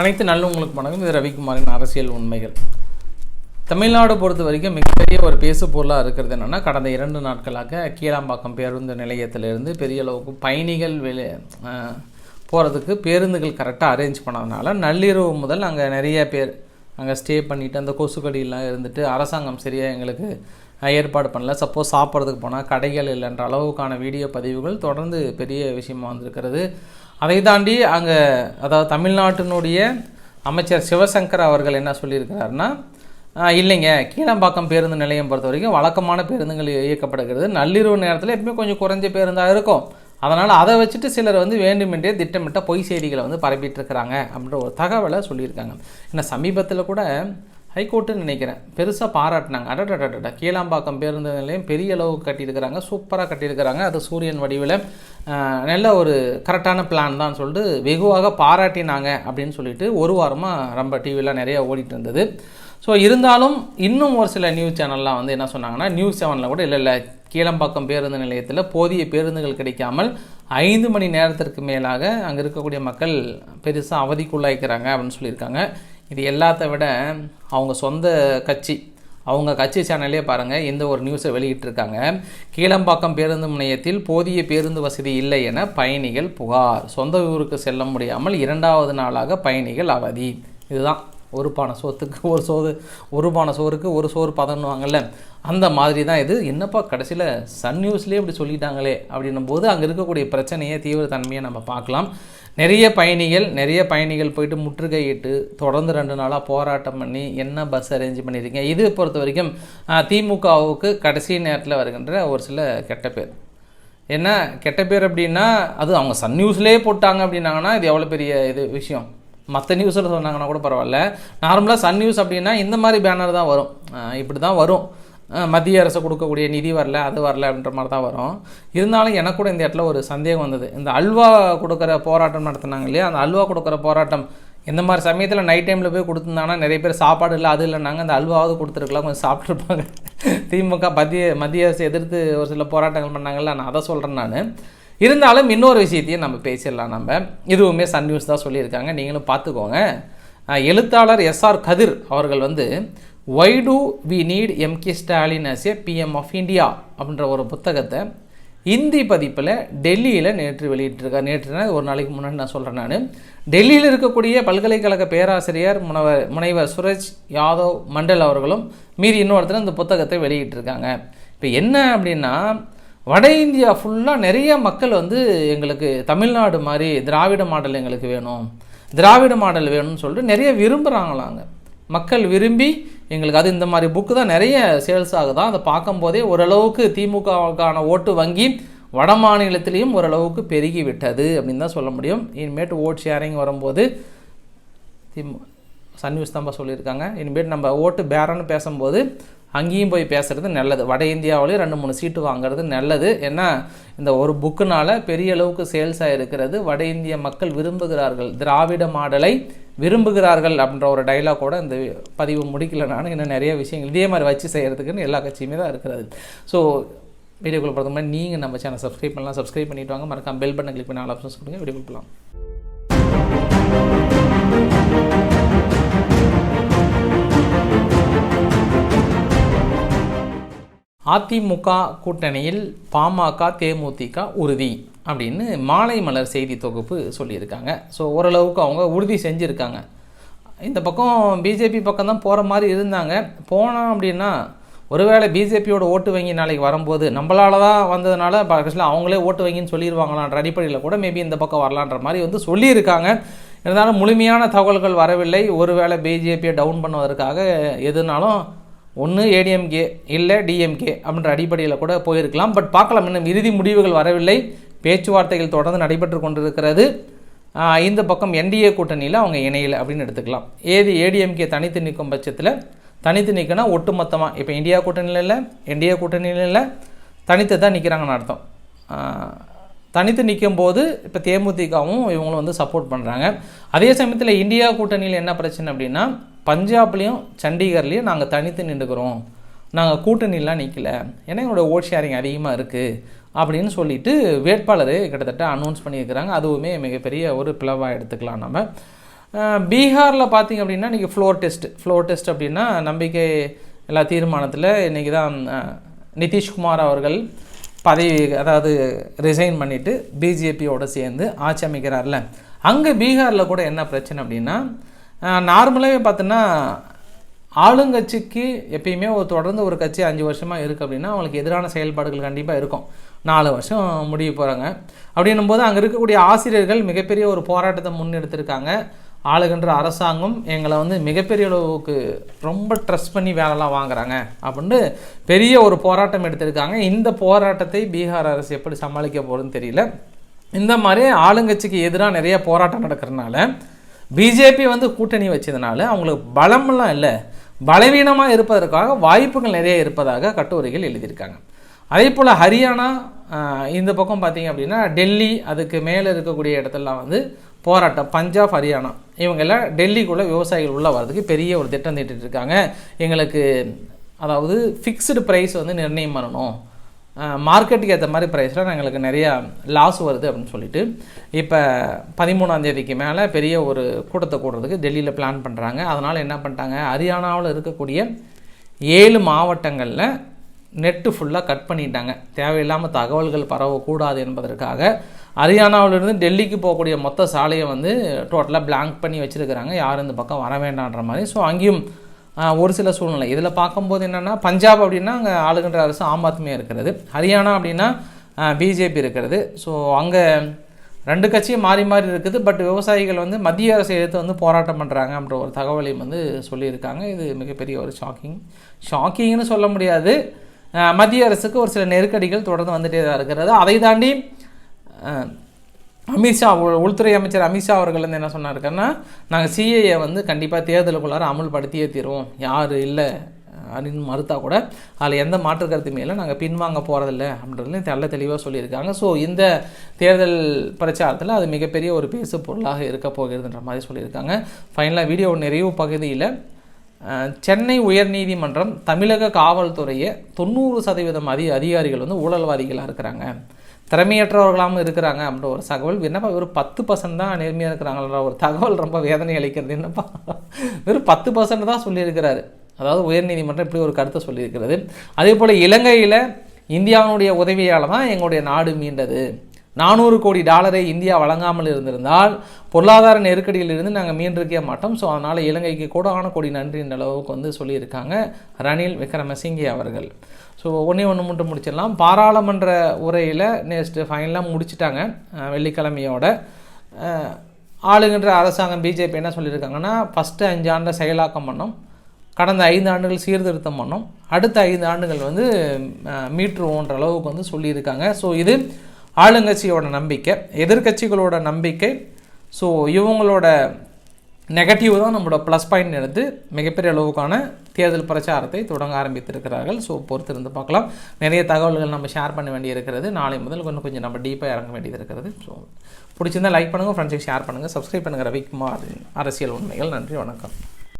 அனைத்து நல்லவங்களுக்கு வணக்கம். இது ரவிக்குமாரின் அரசியல் உண்மைகள். தமிழ்நாடு பொறுத்த வரைக்கும் மிகப்பெரிய ஒரு பேசு பொருளாக இருக்கிறது என்னென்னா கடந்த இரண்டு நாட்களாக கீழாம்பாக்கம் பேருந்து நிலையத்திலிருந்து பெரிய அளவுக்கு பயணிகள் வெளி போகிறதுக்கு பேருந்துகள் கரெக்டாக அரேஞ்ச் பண்ணதுனால நள்ளிரவு முதல் அங்கே நிறைய பேர் அங்கே ஸ்டே பண்ணிவிட்டு அந்த கொசுக்கடியெலாம் இருந்துட்டு அரசாங்கம் சரியாக எங்களுக்கு ஏற்பாடு பண்ணல. சப்போஸ் சாப்பிட்றதுக்கு போனால் கடைகள் இல்லைன்ற அளவுக்கான வீடியோ பதிவுகள் தொடர்ந்து பெரிய விஷயமாக வந்திருக்கிறது. அதை தாண்டி அங்கே அதாவது தமிழ்நாட்டினுடைய அமைச்சர் சிவசங்கர் அவர்கள் என்ன சொல்லியிருக்கிறாருன்னா இல்லைங்க. கீழம்பாக்கம் பேருந்து நிலையம் பொறுத்த வரைக்கும் வழக்கமான பேருந்துகள் இயக்கப்படுகிறது. நள்ளிரவு நேரத்தில் எப்பவுமே கொஞ்சம் குறைஞ்ச பேருந்தாக இருக்கும். அதனால் அதை வச்சுட்டு சிலர் வந்து வேண்டுமென்றே திட்டமிட்ட பொய் செய்திகளை வந்து பரப்பிட்டு இருக்கிறாங்க. அப்படின்ற ஒரு தகவலை சொல்லியிருக்காங்க. ஏன்னா சமீபத்தில் கூட ஹைகோர்ட்டுன்னு நினைக்கிறேன். பெருசாக பாராட்டினாங்க. அடடடடட கீழாம்பாக்கம் பேருந்து நிலையம் பெரிய அளவுக்கு கட்டியிருக்கிறாங்க. சூப்பராக கட்டியிருக்கிறாங்க. அது சூரியன் வடிவில். நல்ல ஒரு கரெக்டான பிளான் தான் சொல்லிட்டு வெகுவாக பாராட்டினாங்க அப்படின்னு சொல்லிட்டு ஒரு வாரமாக ரொம்ப டிவிலாம் நிறையா ஓடிட்டு இருந்தது. ஸோ இருந்தாலும் இன்னும் ஒரு சில நியூஸ் சேனல்லாம் வந்து என்ன சொன்னாங்கன்னா நியூஸ் செவனில் கூட இல்லை இல்லை. கீழம்பாக்கம் பேருந்து நிலையத்தில் போதிய பேருந்துகள் கிடைக்காமல் ஐந்து மணி நேரத்திற்கு மேலாக அங்கே இருக்கக்கூடிய மக்கள் பெருசாக அவதிக்குள்ளாய்க்கிறாங்க அப்படின்னு சொல்லியிருக்காங்க. இது எல்லாத்த விட அவங்க சொந்த கட்சி அவங்க கட்சி சேனல்லே பாருங்கள் இந்த ஒரு நியூஸை வெளியிட்டிருக்காங்க. கீழம்பாக்கம் பேருந்து முனையத்தில் போதிய பேருந்து வசதி இல்லை என பயணிகள் புகார். சொந்த ஊருக்கு செல்ல முடியாமல் இரண்டாவது நாளாக பயணிகள் அவதி. இதுதான். ஒரு பானை சோத்துக்கு ஒரு சோறு ஒரு பானை சோறுக்கு ஒரு சோறு பதன்னுவாங்கல்ல. அந்த மாதிரி தான் இது. என்னப்பா கடைசியில் சன் நியூஸ்லேயே இப்படி சொல்லிட்டாங்களே அப்படின்னும் போது அங்கே இருக்கக்கூடிய பிரச்சனையை தீவிரத்தன்மையை நம்ம பார்க்கலாம். நிறைய பயணிகள் நிறைய பயணிகள் போயிட்டு முற்றுகையிட்டு தொடர்ந்து ரெண்டு நாளாக போராட்டம் பண்ணி என்ன பஸ் அரேஞ்ச் பண்ணியிருக்கீங்க? இது பொறுத்த வரைக்கும் திமுகவுக்கு கடைசி நேரத்தில் வருகின்ற ஒரு சில கெட்ட பேர். என்ன கெட்ட பேர் அப்படின்னா அது அவங்க சன் நியூஸ்லேயே போட்டாங்க அப்படின்னாங்கன்னா இது எவ்வளோ பெரிய இது விஷயம். மற்ற நியூஸில் சொன்னாங்கன்னா கூட பரவாயில்ல. நார்மலாக சன் நியூஸ் அப்படின்னா இந்த மாதிரி பேனர் தான் வரும். இப்படி தான் வரும். மத்திய அரசு கொடுக்கக்கூடிய நிதி வரல அது வரல அப்படின்ற மாதிரி தான் வரும். இருந்தாலும் எனக்கு கூட இந்த இடத்துல ஒரு சந்தேகம் வந்தது. இந்த அல்வா கொடுக்குற போராட்டம் நடத்தினாங்க இல்லையா? அந்த அல்வா கொடுக்குற போராட்டம் இந்த மாதிரி சமயத்தில் நைட் டைமில் போய் கொடுத்துருந்தாங்கன்னா நிறைய பேர் சாப்பாடு இல்லை அது இல்லைனாங்க அந்த அல்வாவது கொடுத்துருக்கலாம் கொஞ்சம் சாப்பிட்ருப்பாங்க திமுக மத்திய மத்திய அரசு எதிர்த்து ஒரு சில போராட்டங்கள் பண்ணாங்கல்ல நான் அதை சொல்கிறேன் நான். இருந்தாலும் இன்னொரு விஷயத்தையும் நம்ம பேசிடலாம் நம்ம. இதுவுமே சன் நியூஸ் தான் சொல்லியிருக்காங்க. நீங்களும் பார்த்துக்கோங்க. எழுத்தாளர் எஸ்ஆர் கதிர் அவர்கள் வந்து why do we need MK Stalin as a PM of India அப்படின்ற ஒரு புத்தகத்தை இந்தி பதிப்பில் டெல்லியில் நேற்று வெளியிட்டிருக்கார் நேற்றுனா ஒரு நாளைக்கு முன்னாடி நான் சொல்கிறேன் நான். டெல்லியில் இருக்கக்கூடிய பல்கலைக்கழக பேராசிரியர் முனைவர் முனைவர் சுரஜ் யாதவ் மண்டல் அவர்களும் மீதி இன்னொருத்தர் இந்த புத்தகத்தை வெளியிட்டிருக்காங்க. இப்போ என்ன அப்படின்னா வட இந்தியா ஃபுல்லாக நிறைய மக்கள் வந்து எங்களுக்கு தமிழ்நாடு மாதிரி திராவிட மாடல் எங்களுக்கு வேணும். திராவிட மாடல் வேணும்னு சொல்லிட்டு நிறைய விரும்புகிறாங்களாங்க மக்கள் விரும்பி எங்களுக்கு அது இந்த மாதிரி புக்கு தான் நிறைய சேல்ஸ் ஆகுதான். அதை பார்க்கும்போதே ஓரளவுக்கு திமுகவுக்கான ஓட்டு வங்கி வட மாநிலத்திலையும் ஓரளவுக்கு பெருகி விட்டது அப்படின்னு தான் சொல்ல முடியும். இனிமேட்டு ஓட் ஷேரிங் வரும்போது திமு சன் நியூஸ் தான்ப்பா சொல்லியிருக்காங்க. இனிமேல் நம்ம ஓட்டு பேரன்னு பேசும்போது அங்கேயும் போய் பேசுகிறது நல்லது. வட இந்தியாவிலேயும் ரெண்டு மூணு சீட்டு வாங்குறது நல்லது. ஏன்னா இந்த ஒரு புக்குனால் பெரிய அளவுக்கு சேல்ஸ் ஆகிருக்கிறது வட இந்திய மக்கள் விரும்புகிறார்கள். திராவிட மாடலை விரும்புகிறார்கள் அப்படின்ற ஒரு டைலாக் கூட இந்த பதிவு முடிக்கல. நான் இன்னும் நிறைய விஷயங்கள் இதே மாதிரி வச்சு செய்கிறதுக்குன்னு எல்லா கட்சியுமே தான் இருக்கிறது. ஸோ வீடியோக்குள்ள பார்த்தோம்னா மாதிரி நீங்கள் நம்ம சேனல் சப்ஸ்கிரைப் பண்ணலாம். சப்ஸ்கிரைப் பண்ணிட்டு வாங்க. மறக்காம பெல் பட்டன் கிளிக் பண்ணி ஆல் ஆப்ஷன்ஸ் கொடுங்க. வீடியோ கொடுக்கலாம் அதிமுக கூட்டணியில் பாமக தேமுதிக உறுதி அப்படின்னு மாலை மலர் செய்தி தொகுப்பு சொல்லியிருக்காங்க. ஸோ ஓரளவுக்கு அவங்க உறுதி செஞ்சுருக்காங்க. இந்த பக்கம் பிஜேபி பக்கம் தான் போகிற மாதிரி இருந்தாங்க. போனோம் அப்படின்னா ஒருவேளை பிஜேபியோட ஓட்டு வங்கி நாளைக்கு வரும்போது நம்மளால தான் வந்ததுனால கடைசியில் அவங்களே ஓட்டு வங்கின்னு சொல்லிடுவாங்களான்ற அடிப்படையில் கூட மேபி இந்த பக்கம் வரலான்ற மாதிரி வந்து சொல்லியிருக்காங்க. இருந்தாலும் முழுமையான தகவல்கள் வரவில்லை. ஒருவேளை பிஜேபியை டவுன் பண்ணுவதற்காக எதுனாலும் ஒன்று ஏடிஎம்கே இல்லை டிஎம்கே அப்படின்ற அடிப்படையில் கூட போயிருக்கலாம். பட் பார்க்கலாம் இன்னும் இறுதி முடிவுகள் வரவில்லை. பேச்சுவார்த்தைகள் தொடர்ந்து நடைபெற்று கொண்டிருக்கிறது. இந்த பக்கம் என்டிஏ கூட்டணியில் அவங்க இணையலை அப்படின்னு எடுத்துக்கலாம். ஏது ஏடிஎம்கே தனித்து நிற்கும் பட்சத்தில் தனித்து நிற்கனா ஒட்டுமொத்தமாக இப்போ இந்தியா கூட்டணியில் இல்லை என்டிஏ கூட்டணியில் இல்லை தனித்து தான் நிற்கிறாங்கன்னு அர்த்தம். தனித்து நிற்கும் போது இப்போ தேமுதிகவும் இவங்களும் வந்து சப்போர்ட் பண்ணுறாங்க அதே சமயத்தில் இந்தியா கூட்டணியில் என்ன பிரச்சனை அப்படின்னா பஞ்சாப்லேயும் சண்டிகர்லேயும் நாங்கள் தனித்து நின்றுக்கிறோம். நாங்கள் கூட்டணிலாம் நிற்கல ஏன்னா எங்களோட ஓட் ஷேரிங் அதிகமாக இருக்குது அப்படின்னு சொல்லிட்டு வேட்பாளர் கிட்டத்தட்ட அனௌன்ஸ் பண்ணியிருக்கிறாங்க. அதுவுமே மிகப்பெரிய ஒரு பிளவாக எடுத்துக்கலாம் நம்ம. பீகாரில் பார்த்தீங்க அப்படின்னா இன்றைக்கி ஃப்ளோர் டெஸ்ட் ஃப்ளோர் டெஸ்ட் அப்படின்னா நம்பிக்கை எல்லா தீர்மானத்தில் இன்றைக்கி தான் நிதிஷ்குமார் அவர்கள் பதவி அதாவது ரிசைன் பண்ணிவிட்டு பிஜேபியோடு சேர்ந்து ஆட்சி அமைக்கிறார்ல. அங்கே பீகாரில் கூட என்ன பிரச்சனை அப்படின்னா நார்மலாகவே பார்த்தோன்னா ஆளுங்கட்சிக்கு எப்பயுமே ஒரு தொடர்ந்து ஒரு கட்சி அஞ்சு வருஷமாக இருக்குது அப்படின்னா அவங்களுக்கு எதிரான செயல்பாடுகள் கண்டிப்பாக இருக்கும். நாலு வருஷம் முடிய போகிறாங்க அப்படின்னும் போது அங்கே இருக்கக்கூடிய ஆசிரியர்கள் மிகப்பெரிய ஒரு போராட்டத்தை முன்னெடுத்திருக்காங்க. ஆளுகின்ற அரசாங்கம் எங்களை வந்து மிகப்பெரிய அளவுக்கு ரொம்ப ட்ரஸ்ட் பண்ணி வேலைலாம் வாங்குறாங்க அப்படின்ட்டு பெரிய ஒரு போராட்டம் எடுத்திருக்காங்க. இந்த போராட்டத்தை பீகார் அரசு எப்படி சமாளிக்க போகிறதுன்னு தெரியல. இந்த மாதிரி ஆளுங்கட்சிக்கு எதிராக நிறைய போராட்டம் நடக்கிறதுனால பிஜேபி வந்து கூட்டணி வச்சதுனால அவங்களுக்கு பலமெல்லாம் இல்லை. பலவீனமாக இருப்பதற்காக வாய்ப்புகள் நிறைய இருப்பதாக கட்டுரைகள் எழுதியிருக்காங்க. அதே போல் ஹரியானா இந்த பக்கம் பார்த்தீங்க அப்படின்னா டெல்லி அதுக்கு மேலே இருக்கக்கூடிய இடத்துலலாம் வந்து போராட்டம் பஞ்சாப் ஹரியானா இவங்கெல்லாம் டெல்லிக்குள்ளே விவசாயிகள் உள்ளே வர்றதுக்கு பெரிய ஒரு திட்டம் தீட்டிட்டு இருக்காங்க. எங்களுக்கு அதாவது ஃபிக்ஸ்டு ப்ரைஸ் வந்து நிர்ணயம் பண்ணணும். மார்க்கெட்டுக்கு ஏற்ற மாதிரி ப்ரைஸில் எங்களுக்கு நிறையா லாஸ் வருது அப்படின்னு சொல்லிட்டு இப்போ பதிமூணாந்தேதிக்கு மேலே பெரிய ஒரு கூட்டத்தை கூடுறதுக்கு டெல்லியில் பிளான் பண்ணுறாங்க அதனால் என்ன பண்ணிட்டாங்க? ஹரியானாவில் இருக்கக்கூடிய ஏழு மாவட்டங்களில் நெட்டு ஃபுல்லாக கட் பண்ணிட்டாங்க. தேவையில்லாமல் தகவல்கள் பரவக்கூடாது என்பதற்காக ஹரியானாவிலிருந்து டெல்லிக்கு போகக்கூடிய மொத்த சாலையை வந்து டோட்டலாக பிளாங்க் பண்ணி வச்சுருக்கிறாங்க. யாரும் இந்த பக்கம் வர வேண்டான்ற மாதிரி. ஸோ அங்கேயும் ஒரு சில சூழ்நிலை. இதில் பார்க்கும்போது என்னென்னா பஞ்சாப் அப்படின்னா அங்கே ஆளுகின்ற அரசு ஆம் ஆத்மி இருக்கிறது. ஹரியானா அப்படின்னா பிஜேபி இருக்கிறது. ஸோ அங்கே ரெண்டு கட்சியும் மாறி மாறி இருக்குது. பட் விவசாயிகள் வந்து மத்திய அரசை எடுத்து வந்து போராட்டம் பண்ணுறாங்க அப்படின்ற ஒரு தகவலையும் வந்து சொல்லியிருக்காங்க. இது மிகப்பெரிய ஒரு ஷாக்கிங். ஷாக்கிங்னு சொல்ல முடியாது. மத்திய அரசுக்கு ஒரு சில நெருக்கடிகள் தொடர்ந்து வந்துட்டே தான் இருக்கிறது. அதை தாண்டி அமித்ஷா உள்துறை அமைச்சர் அமித்ஷா அவர்கள் வந்து என்ன சொன்னாருக்குன்னா நாங்கள் சிஏஏ வந்து கண்டிப்பாக தேர்தலுக்குள்ளார அமுல்படுத்தியே தீருவோம். யார் இல்லை அப்படின்னு மறுத்தா கூட அதில் எந்த மாற்று கருத்துமே இல்லை நாங்கள் பின்வாங்க போகிறதில்ல அப்படின்றது தெள்ள தெளிவாக சொல்லியிருக்காங்க. ஸோ இந்த தேர்தல் பிரச்சாரத்தில் அது மிகப்பெரிய ஒரு பேசு பொருளாக இருக்க போகிறதுன்ற மாதிரி சொல்லியிருக்காங்க. ஃபைனலாக வீடியோ நிறைவு பகுதியில் சென்னை உயர்நீதிமன்றம் தமிழக காவல்துறையை தொண்ணூறு சதவீதம் அதி அதிகாரிகள் வந்து ஊழல்வாதிகளாக இருக்கிறாங்க. திறமையற்றவர்களாகவும் இருக்கிறாங்க அப்படின்ற ஒரு தகவல். என்னப்பா ஒரு பத்து பர்சன்ட் தான் நேர்மையாக இருக்கிறாங்கன்ற ஒரு தகவல் ரொம்ப வேதனை அளிக்கிறது. என்னப்பா வெறும் பத்து பர்சன்ட் தான் சொல்லியிருக்கிறாரு. அதாவது உயர்நீதிமன்றம் இப்படி ஒரு கருத்தை சொல்லியிருக்கிறது. அதே போல் இலங்கையில் இந்தியாவினுடைய உதவியால் தான் எங்களுடைய நாடு மீண்டது. நானூறு கோடி டாலரை இந்தியா வழங்காமல் இருந்திருந்தால் பொருளாதார நெருக்கடியிலிருந்து நாங்கள் மீண்டிருக்க மாட்டோம். ஸோ அதனால் இலங்கைக்கு கோடான கோடி நன்றின்ற அளவுக்கு வந்து சொல்லியிருக்காங்க ரணில் விக்ரமசிங்கே அவர்கள். ஸோ ஒன்றே ஒன்று மட்டும் முடிச்சிடலாம். பாராளுமன்ற உரையில் நெக்ஸ்ட்டு ஃபைனலாக முடிச்சிட்டாங்க வெள்ளிக்கிழமையோட. ஆளுகின்ற அரசாங்கம் பிஜேபி என்ன சொல்லியிருக்காங்கன்னா ஃபஸ்ட்டு அஞ்சு ஆண்டை செயலாக்கம் பண்ணோம் கடந்த ஐந்து ஆண்டுகள் சீர்திருத்தம் பண்ணோம் அடுத்த ஐந்து ஆண்டுகள் வந்து அஹ், மீட்டுருவோன்ற அளவுக்கு வந்து சொல்லியிருக்காங்க. ஸோ இது ஆளுங்கட்சியோட நம்பிக்கை எதிர்க்கட்சிகளோட நம்பிக்கை ஸோ இவங்களோட நெகட்டிவ் தான் நம்மளோட ப்ளஸ் பாயிண்ட் எடுத்து மிகப்பெரிய அளவுக்கான தேர்தல் பிரச்சாரத்தை தொடங்க ஆரம்பித்திருக்கிறார்கள். ஸோ பொறுத்திருந்து பார்க்கலாம். நிறைய தகவல்கள் நம்ம ஷேர் பண்ண வேண்டியிருக்கிறது. நாளை முதல் இன்னும் கொஞ்சம் நம்ம டீப்பாக இறங்க வேண்டியது இருக்கிறது ஸோ பிடிச்சிருந்தால் லைக் பண்ணுங்கள் ஃப்ரெண்ட்ஸுக்கு ஷேர் பண்ணுங்கள் சப்ஸ்கிரைப் பண்ணுங்கள் ரவிக்குமார் அரசியல் உண்மைகள். நன்றி வணக்கம்.